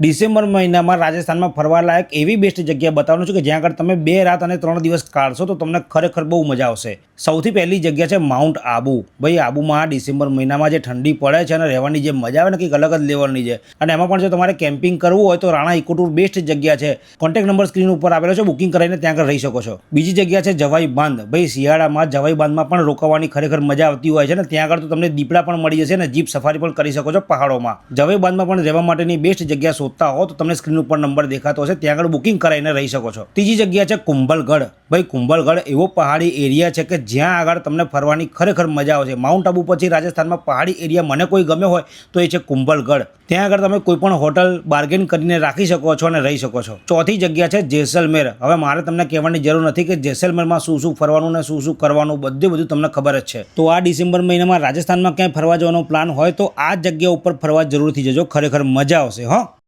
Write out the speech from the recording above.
December મહિનામાં રાજસ્થાનમાં ફરવા લાયક એવી બેસ્ટ જગ્યા બતાવવાનું છું કે જ્યાં આગળ તમે બે રાત અને ત્રણ દિવસ કાઢશો તો તમને ખરેખર બહુ મજા આવશે. સૌથી પહેલી જગ્યા છે માઉન્ટ આબુ. ભાઈ, આબુમાં ડિસેમ્બર મહિનામાં જે ઠંડી પડે છે અને રહેવાની જે મજા આવે ને કંઈક અલગ જ લેવલની છે. અને એમાં પણ જો તમારે કેમ્પિંગ કરવું હોય તો રાણા ઇકોટુર બેસ્ટ જગ્યા છે. કોન્ટેક્ટ નંબર સ્ક્રીન ઉપર આવેલો છે બુકિંગ કરાવીને ત્યાં આગળ રહી શકો છો. બીજી જગ્યા છે જવાઈ બાંધ. ભાઈ, શિયાળામાં જવાઈ બાંધમાં પણ રોકાવાની ખરેખર મજા આવતી હોય છે ને ત્યાં આગળ તો તમને દીપડા પણ મળી જશે ને જીપ સફારી પણ કરી શકો છો પહાડોમાં. જવાઈ બાંધમાં પણ રહેવા માટેની બેસ્ટ જગ્યા શોધતા હો તો તમને સ્ક્રીન ઉપર નંબર દેખાતો હશે. ત્યાં આગળ બુકિંગ કરાવીને રહી શકો છો. ત્રીજી જગ્યા છે કુંભલગઢ. ભાઈ, કુંભલગઢ એવો પહાડી એરિયા છે કે જ્યાં આગળ તમને ફરવાની ખરેખર મજા આવશે. માઉન્ટ આબુ પછી રાજસ્થાનમાં પહાડી એરિયા મને કોઈ ગમ્યો હોય તો એ છે કુંભલગઢ. ત્યાં આગળ તમે કોઈ પણ હોટલ બાર્ગેન કરીને રાખી શકો છો અને રહી શકો છો. ચોથી જગ્યા છે જેસલમેર. હવે મારે તમને કહેવાની જરૂર નથી કે જેસલમેરમાં શું શું ફરવાનું ને શું શું કરવાનું, બધું બધું તમને ખબર જ છે. તો આ ડિસેમ્બર મહિનામાં રાજસ્થાનમાં ક્યાંય ફરવા જવાનો પ્લાન હોય તો આ જગ્યા ઉપર ફરવા જરૂરથી જજો. ખરેખર મજા આવશે, હો.